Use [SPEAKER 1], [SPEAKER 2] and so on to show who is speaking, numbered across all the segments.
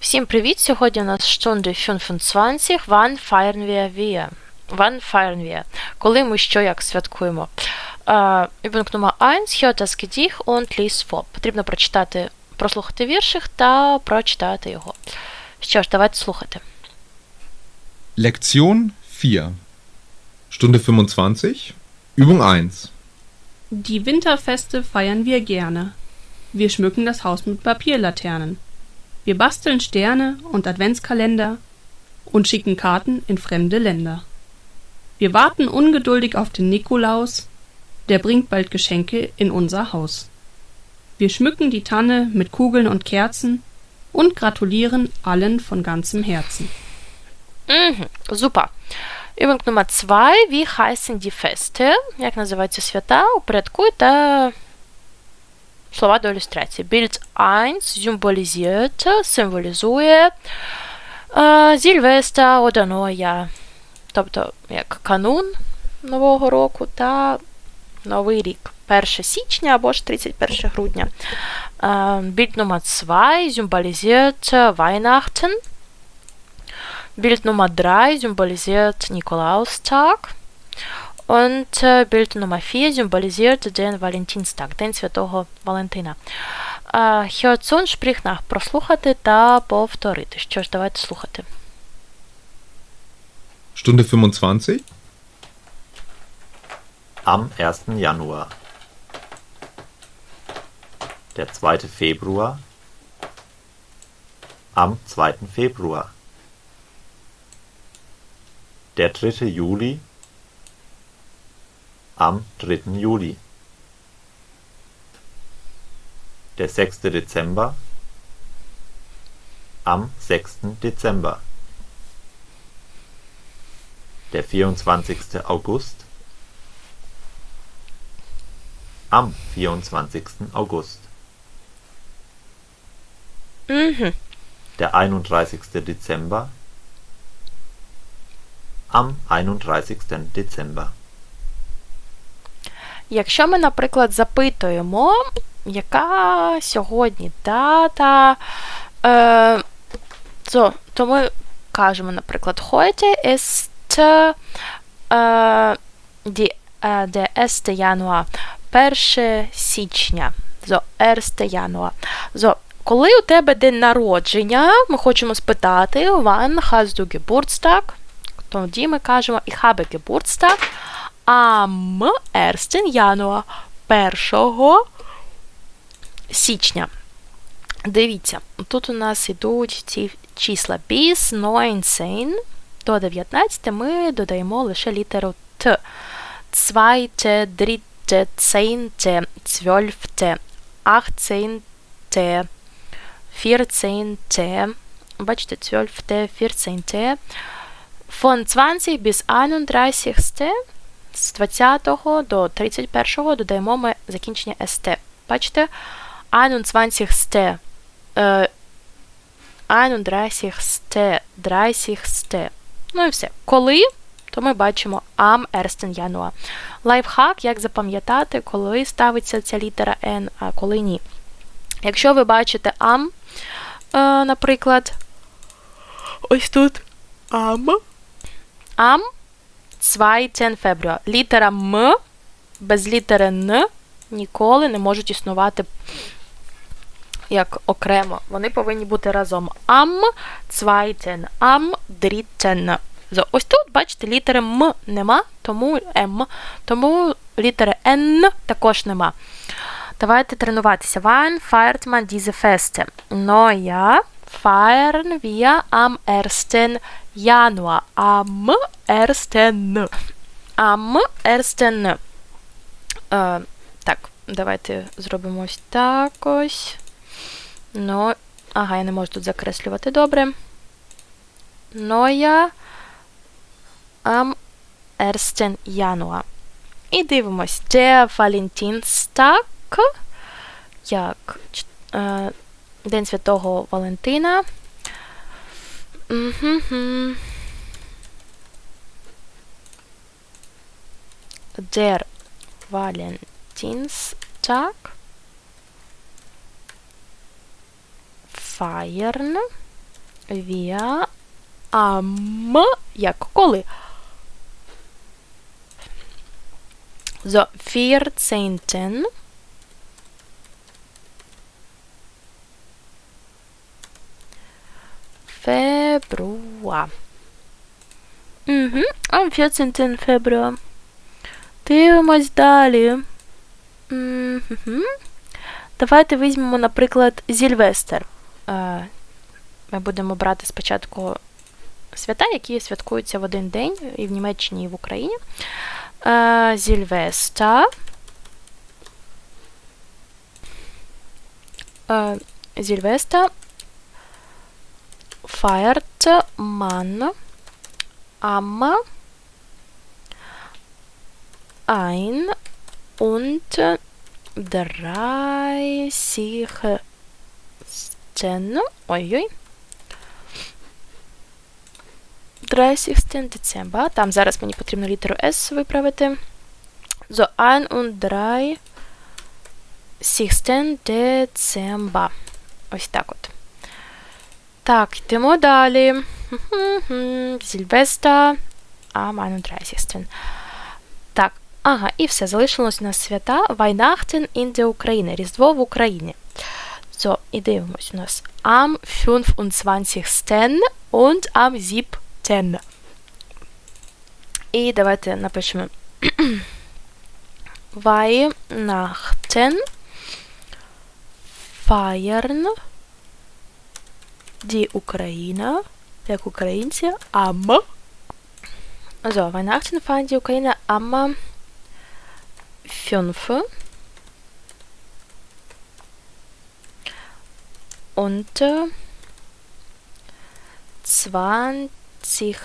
[SPEAKER 1] Всім привіт! Сьогодні у нас Stunde 25. Wann feiern wir wir? Wann feiern wir? Коли ми що як святкуємо? Е, Übung Nummer 1. Hört das Gedicht und lies vor. Потрібно прочитати, прослухати віршик та прочитати його. Що ж, давайте слухати.
[SPEAKER 2] Lektion 4. Stunde 25. Übung 1.
[SPEAKER 3] Die Winterfeste feiern wir gerne. Wir schmücken das Haus mit Papierlaternen. Wir basteln Sterne und Adventskalender und schicken Karten in fremde Länder. Wir warten ungeduldig auf den Nikolaus, der bringt bald Geschenke in unser Haus. Wir schmücken die Tanne mit Kugeln und Kerzen und gratulieren allen von ganzem Herzen.
[SPEAKER 1] Mhm, super. Übung Nummer zwei. Wie heißen die Feste? Jak nazywają się święta u przodków? Слова до ілюстрації. Bild 1 symbolisiert, символізує е, Зільвестра. Тобто, як канун Нового року та Новий рік. 1 січня або ж 31 грудня. Bild Nummer 2 symbolisiert Weihnachten. Bild Nummer 3 symbolisiert Nikolaustag. Und äh, Bild Nummer 4 symbolisiert den Valentinstag, День Святого Валентина. Äh, Hört zu und sprich nach. Прослухати та повторити. Що ж, давайте слухати.
[SPEAKER 2] Stunde 25.
[SPEAKER 4] Am 1. Januar. Der 2. Februar. Am 2. Februar. Der 3. Juli. am 3. Juli. Der 6. Dezember am 6. Dezember. Der 24. August am 24. August.
[SPEAKER 1] Mhm.
[SPEAKER 4] Der 31. Dezember am 31. Dezember.
[SPEAKER 1] Якщо ми, наприклад, запитуємо, яка сьогодні дата, е, то, то ми кажемо, наприклад, heute ist äh, die, äh, der 1. Januar, 1 січня. So, 1 Januar. So, коли у тебе день народження, ми хочемо спитати, wann hast du Geburtstag? Тоді ми кажемо, ich habe Geburtstag am 1. Januar, 1 січня. Дивіться, тут у нас йдуть ці числа bis 19 до 19 ми додаємо лише літеру Т. Zweite, dritte, zehnte, zwölfte, achtzehnte, vierzehnte, бачите, zwölfte, vierzehnte, von 20 bis 31 з 20 до 31 додаємо ми закінчення st. Бачите? 21. Е, 31. 30. Ну і все. Коли, то ми бачимо am 1. Januar. Лайфхак, як запам'ятати, коли ставиться ця літера N, а коли ні. Якщо ви бачите am, е, наприклад, ось тут am, am 2 февруар. Літера М без літери Н ніколи не можуть існувати як окремо. Вони повинні бути разом. Am zweiten, am dritten. Ось тут, бачите, літери М нема, тому М, тому літери Н також нема. Давайте тренуватися. Wann feiert man diese Feste? Neujahr feiern wir am 1. Januar. Am 1. Am 1. Е, так, давайте зробимо ось так ось. Ну, ага, я не можу тут закреслювати добре. Neujahr am 1. Januar. І дивимось, der Valentinstag, як е, День Святого Валентина. Der Valentinstag feiern wir am, як коли. So, 14. Februar. Угу, am 14. Februar. Дивимось далі. Мгм. Давайте візьмемо, наприклад, Зільвестер. Е, Ми будемо брати спочатку свята, які святкуються в один день і в Німеччині, і в Україні. Е, Зільвеста. Е, Зільвеста feiert man am ein und 30. Ой-ой. 30. Децембра. Там зараз мені потрібно літеру S виправити. So, 31. Децембра. Ось так от. Так, йдемо далі. Зільвестра. Am 31. Так, ага, і все. Залишилось у нас свята in der Ukraine. Різдво в Україні. So, і дивимось у нас am 25. und am 7. І давайте напишемо Weihnachten feiern die Ukrainer, der also, Ukraine, am. Also, Weihnachten feiern die Ukrainer am 5. Und äh, 20.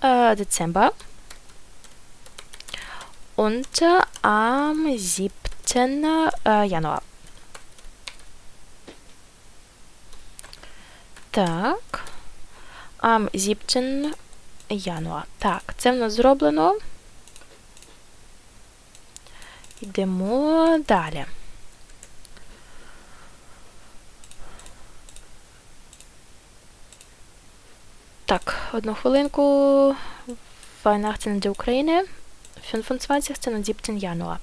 [SPEAKER 1] Äh, Dezember und äh, am 7. Äh, Januar. Так. Am 7 Януар. Так, це в нас зроблено. Йдемо далі. Так, одну хвилинку. Weihnachten для України. 25 на 17 Януар.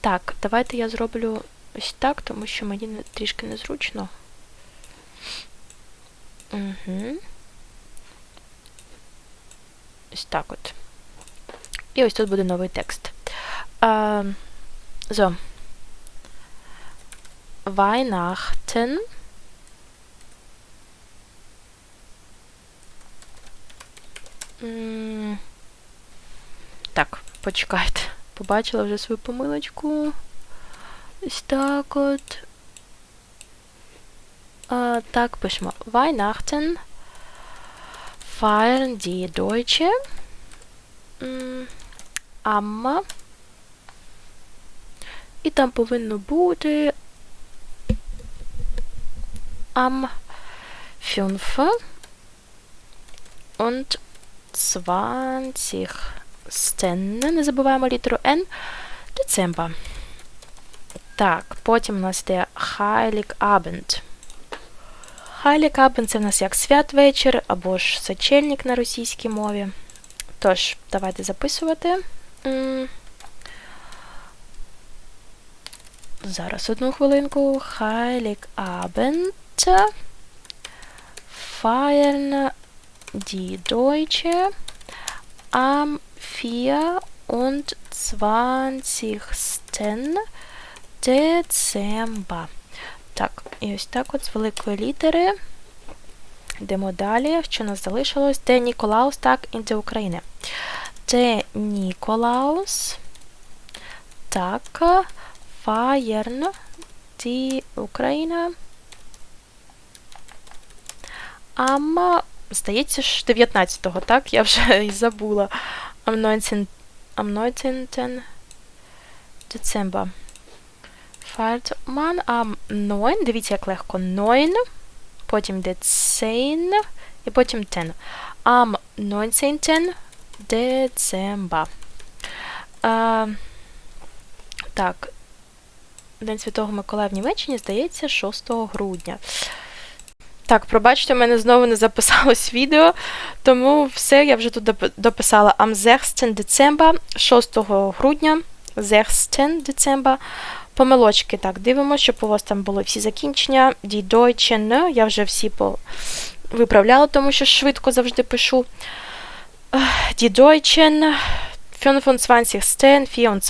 [SPEAKER 1] Так, давайте я зроблю ось так, тому що мені трішки незручно. Угу. Ось так от. І ось тут буде новий текст. А, so. Weihnachten. Так, почекайте. Побачила вже свою помилочку. Ось так от. А, так, пишемо. Weihnachten feiern die Deutsche м, am і там повинно бути am 5 und 20 Не забуваємо літеру N. Децембр. Так, потім у нас йде Heilig Abend. Heilig Abend це в нас як святвечір або ж сочельник на російській мові. Тож, давайте записувати. Зараз одну хвилинку. Heilig Abend. Feiern die Deutsche am 24. Децембра. Так, і ось так от з великої літери. Йдемо далі. Що нас залишилось? Де Ніколаус, так, і де України. Де Ніколаус. Так. Фаєрн. Ді Україна. Ам, здається ж, 19-го, так? Я вже і забула. Am 19. Am 19. Децембр. Feiert man am 9. Дивіться, як легко. 9. Потім йде 10. І потім 10. Am 19. Децембра. А, так. День Святого Миколая в Німеччині, здається, 6 грудня. Так, пробачте, у мене знову не записалось відео, тому все, я вже тут дописала am 16 Dezember, 6 грудня, 16 Dezember. Помилочки, так, дивимося, щоб у вас там були всі закінчення. Die Deutschen, я вже всі по... виправляла, тому що швидко завжди пишу. Die Deutschen, 25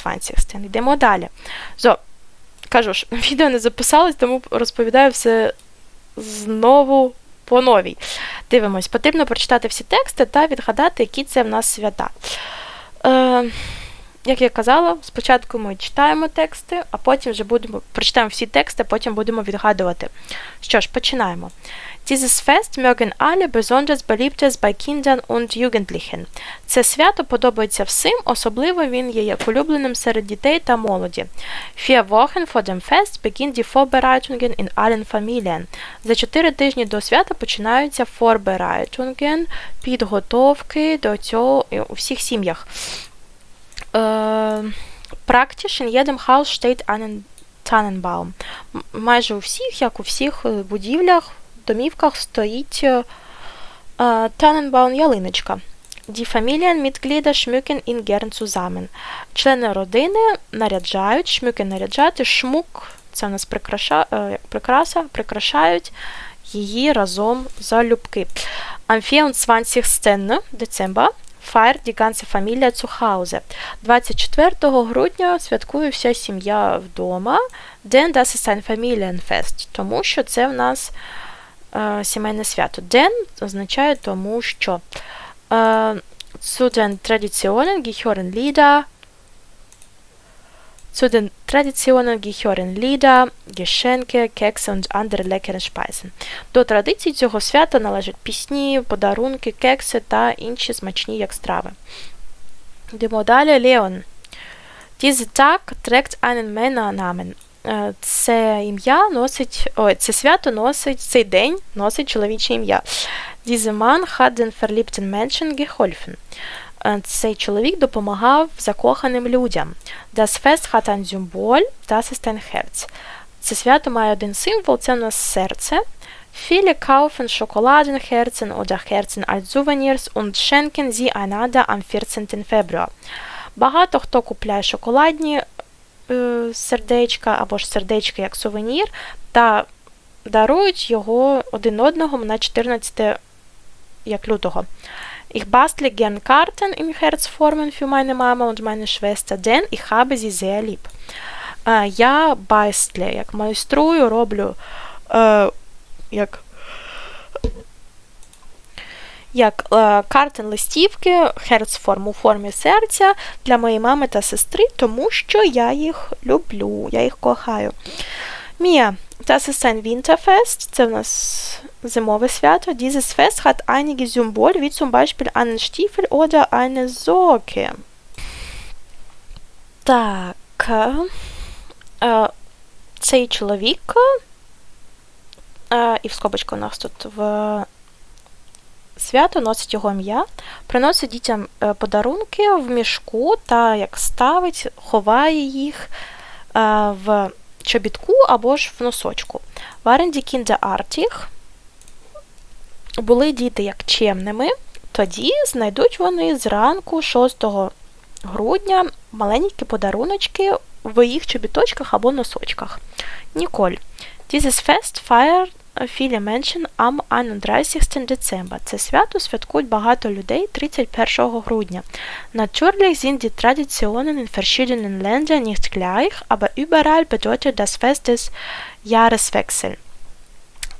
[SPEAKER 1] 24 Йдемо далі. So, кажу ж, відео не записалось, тому розповідаю все знову по новій. Дивимось, потрібно прочитати всі тексти та відгадати, які це в нас свята. Е, як я казала, спочатку ми читаємо тексти, а потім вже будемо прочитаємо всі тексти, потім будемо відгадувати. Що ж, починаємо. Dieses Fest mögen alle besonders beliebt bei Kindern und Jugendlichen. Це свято подобається всім, особливо він є як улюбленим серед дітей та молоді. Vier Wochen vor dem Fest beginnen die Vorbereitungen in allen Familien. За чотири тижні до свята починаються Vorbereitungen, підготовки до цього у всіх сім'ях. Е, Praktisch in jedem Tannenbaum. Майже у всіх, як у всіх е, будівлях, домівках стоїть е, е, Tannenbaum ялиночка. Die Familienmitglieder schmücken ihn gern zusammen. Члени родини наряджають, шмюки наряджати, шмук це у нас прикраша, е, прикраса, прикрашають її разом залюбки. Am 24. Dezember feiert die ganze Familie zu Hause. 24 грудня святкує вся сім'я вдома, тому що це в нас е, сімейне свято. Den означає тому, що е, den Traditionen gehören Lieder, zu den Traditionen gehören Lieder, Geschenke, Kekse und andere leckere Speisen. До традицій цього свята належать пісні, подарунки, кекси та інші смачні як страви. Йдемо далі. Леон. Dieser Tag trägt einen Männernamen. Е, Це ім'я носить, ой, це свято носить, цей день носить чоловіче ім'я. Dieser Mann hat den verliebten Menschen geholfen. Е, Цей чоловік допомагав закоханим людям. Das Fest hat ein Symbol, das ist ein Herz. Це свято має один символ, це у нас серце. Viele kaufen Schokoladenherzen oder Herzen als Souvenirs und schenken sie einander am 14. Februar. Багато хто купляє шоколадні е, сердечка або ж сердечки як сувенір та дарують його один одному на 14 як лютого. Ich bastle gern Karten in Herzformen für meine Mama und meine Schwester, denn ich habe sie sehr lieb. Я бастле, як майструю, роблю е, як, як е, картин листівки Херцформ у формі серця для моєї мами та сестри, тому що я їх люблю, я їх кохаю. Мія, das ist ein Winterfest, це в нас зимове свято. Dieses Fest hat einige Symbole, wie zum Beispiel einen Stiefel oder eine Socke. Так. Е, цей чоловік, е, і в скобочку у нас тут в свято носить його ім'я, приносить дітям е, подарунки в мішку та як ставить, ховає їх е, в чобітку або ж в носочку. Die Kinder artig? Були діти як чемними, тоді знайдуть вони зранку 6 грудня маленькі подаруночки в їх чобіточках або носочках. Ніколь. Dieses Fest feiert viele Menschen am 31. Dezember. Це свято святкують багато людей 31 грудня. Gleich, aber überall bedeutet das Fest des Jahreswechsel.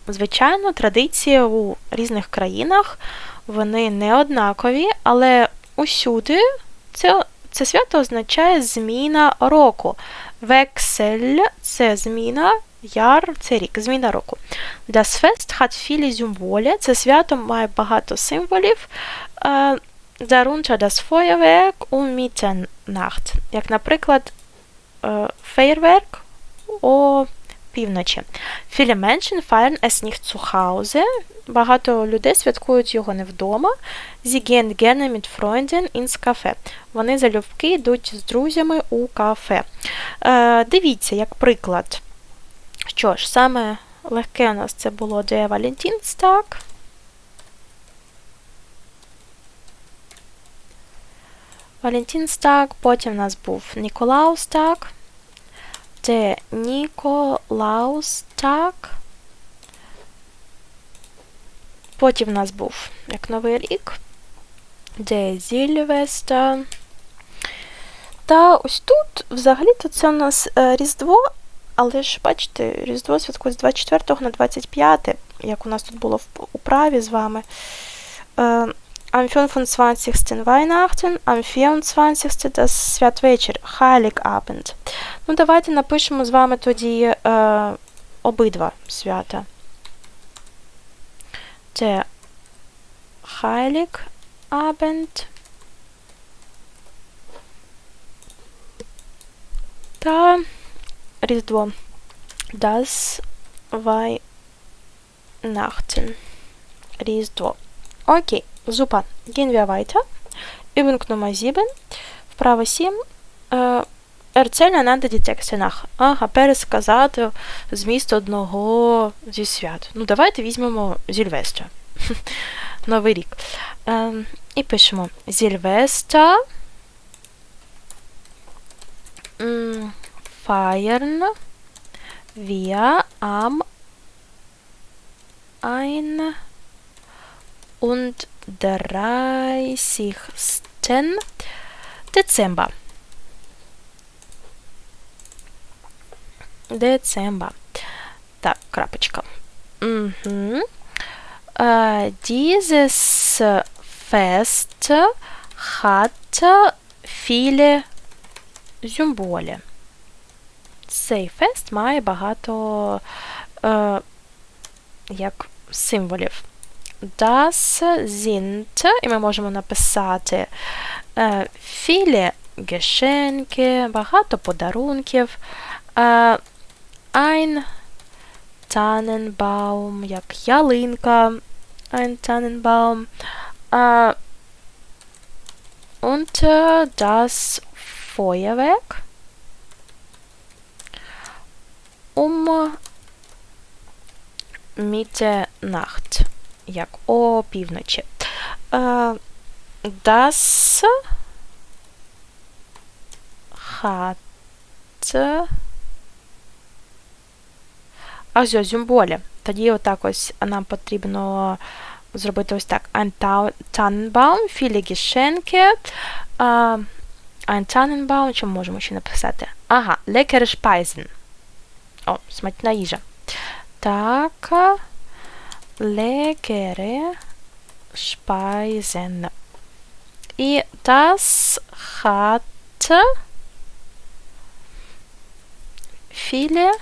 [SPEAKER 1] Звичайно, традиції у різних країнах вони не однакові, але усюди це, це свято означає зміна року. Вексель це зміна, яр це рік, зміна року. Das Fest hat. Це свято має багато символів. Е, Darunter das Feuerwerk um Mitternacht. Як, наприклад, е, фейерверк о півночі. Viele Menschen feiern es. Багато людей святкують його не вдома. Sie gehen gerne mit Freunden. Вони залюбки йдуть з друзями у кафе. Е, дивіться, як приклад. Що ж, саме легке у нас це було Der Valentinstag. Valentinstag, потім у нас був Nikolaustag, Der Nikolaustag. Потім у нас був як Новий рік, Der Silvester. Та ось тут, взагалі-то, це у нас е, Різдво, але ж, бачите, Різдво святкується з 24 на 25, як у нас тут було в управі з вами. Am 25. Weihnachten, am 24. das Святвечір, Heiligabend. Ну, давайте напишемо з вами тоді е, обидва свята. Der Heiligabend та Різдво. Das Weihnachten. Різдво. Окей, super. Gehen wir weiter. Übung Nummer 7. Вправа 7. Е, Erzählen einander die Texte nach. Ага, пересказати зміст одного зі свят. Ну, давайте візьмемо Зільвестра. Новий рік. І пишемо mm, feiern wir am 31. Dezember. Dezember. Так, крапочка. Угу. Äh, dieses Fest hat viele Символі. Цей фест має багато е, як символів. Das sind, і можемо написати е, viele Geschenke, багато подарунків, е, ein Tannenbaum, як ялинка, ein Tannenbaum, е, und äh, das Feuerwerk um Mitternacht, як о півночі. Das hat що, символі. Тоді отак ось нам потрібно зробити ось так. Ein Tannenbaum, viele Geschenke, äh, Ein Tannenbaum, що можемо ще написати? Ага, leckere Speisen. О, смачна їжа. Так. leckere Speisen. I das hatte viele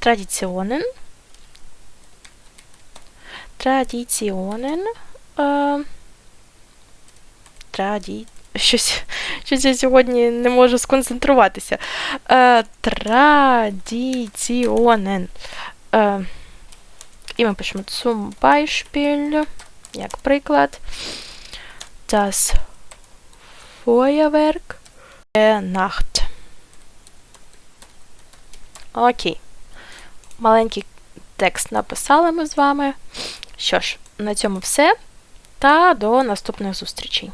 [SPEAKER 1] Traditionen. Traditionen. Äh, Traditionen. Щось, щось я сьогодні не можу сконцентруватися. Е, Традіціонен. Е, і ми пишемо zum Beispiel, як приклад. Das Feuerwerk der Nacht. Окей. Маленький текст написали ми з вами. Що ж, на цьому все. Та до наступних зустрічей.